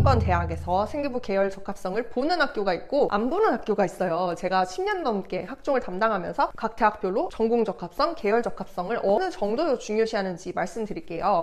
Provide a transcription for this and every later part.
상위권 대학에서 생기부 계열 적합성을 보는 학교가 있고 안 보는 학교가 있어요. 제가 10년 넘게 학종을 담당하면서 각 대학별로 전공 적합성, 계열 적합성을 어느 정도로 중요시하는지 말씀드릴게요.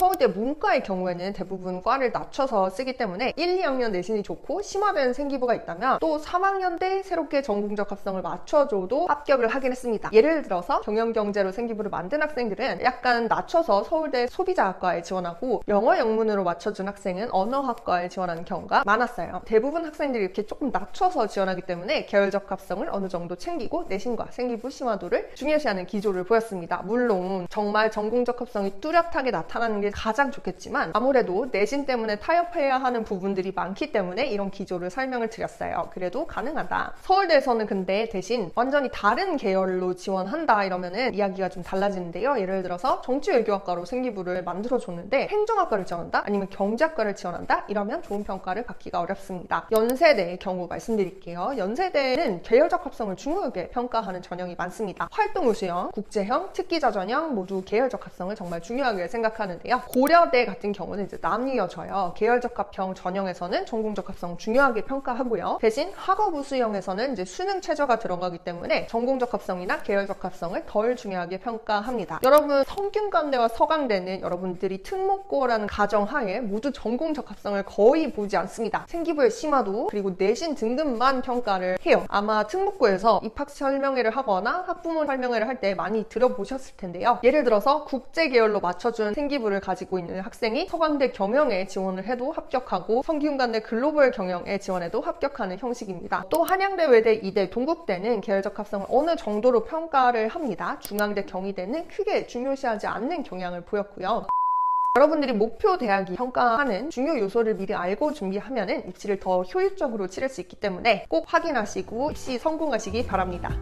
서울대 문과의 경우에는 대부분 과를 낮춰서 쓰기 때문에 1, 2학년 내신이 좋고 심화된 생기부가 있다면 또 3학년 때 새롭게 전공적 합성을 맞춰줘도 합격을 하긴 했습니다. 예를 들어서 경영경제로 생기부를 만든 학생들은 약간 낮춰서 서울대 소비자학과에 지원하고 영어 영문으로 맞춰준 학생은 언어학과에 지원하는 경우가 많았어요. 대부분 학생들이 이렇게 조금 낮춰서 지원하기 때문에 계열적 합성을 어느 정도 챙기고 내신과 생기부 심화도를 중요시하는 기조를 보였습니다. 물론 정말 전공적 합성이 뚜렷하게 나타나는 게 가장 좋겠지만 아무래도 내신 때문에 타협해야 하는 부분들이 많기 때문에 이런 기조를 설명을 드렸어요. 그래도 가능하다. 서울대에서는 근데 대신 완전히 다른 계열로 지원한다 이러면은 이야기가 좀 달라지는데요. 예를 들어서 정치외교학과로 생기부를 만들어줬는데 행정학과를 지원한다? 아니면 경제학과를 지원한다? 이러면 좋은 평가를 받기가 어렵습니다. 연세대의 경우 말씀드릴게요. 연세대는 계열적 합성을 중요하게 평가하는 전형이 많습니다. 활동 우수형, 국제형, 특기자 전형 모두 계열적 합성을 정말 중요하게 생각하는데 요. 고려대 같은 경우는 이제 나뉘어져요. 계열적 합형 전형에서는 전공적 합성 중요하게 평가하고요. 대신 학업 우수형에서는 이제 수능 최저가 들어가기 때문에 전공적 합성이나 계열적 합성을 덜 중요하게 평가합니다. 여러분 성균관대와 서강대는 여러분들이 특목고라는 가정 하에 모두 전공적 합성을 거의 보지 않습니다. 생기부의 심화도 그리고 내신 등급만 평가를 해요. 아마 특목고에서 입학 설명회를 하거나 학부모 설명회를 할 때 많이 들어보셨을 텐데요. 예를 들어서 국제 계열로 맞춰준 생기부를 가지고 있는 학생이 서강대 경영에 지원을 해도 합격하고 성균관대 글로벌 경영에 지원해도 합격하는 형식입니다. 또 한양대, 외대, 이대, 동국대는 계열적 합성을 어느 정도로 평가를 합니다. 중앙대, 경희대는 크게 중요시하지 않는 경향을 보였고요. 여러분들이 목표 대학이 평가하는 중요 요소를 미리 알고 준비하면 입시를 더 효율적으로 치를 수 있기 때문에 꼭 확인하시고 입시 성공하시기 바랍니다.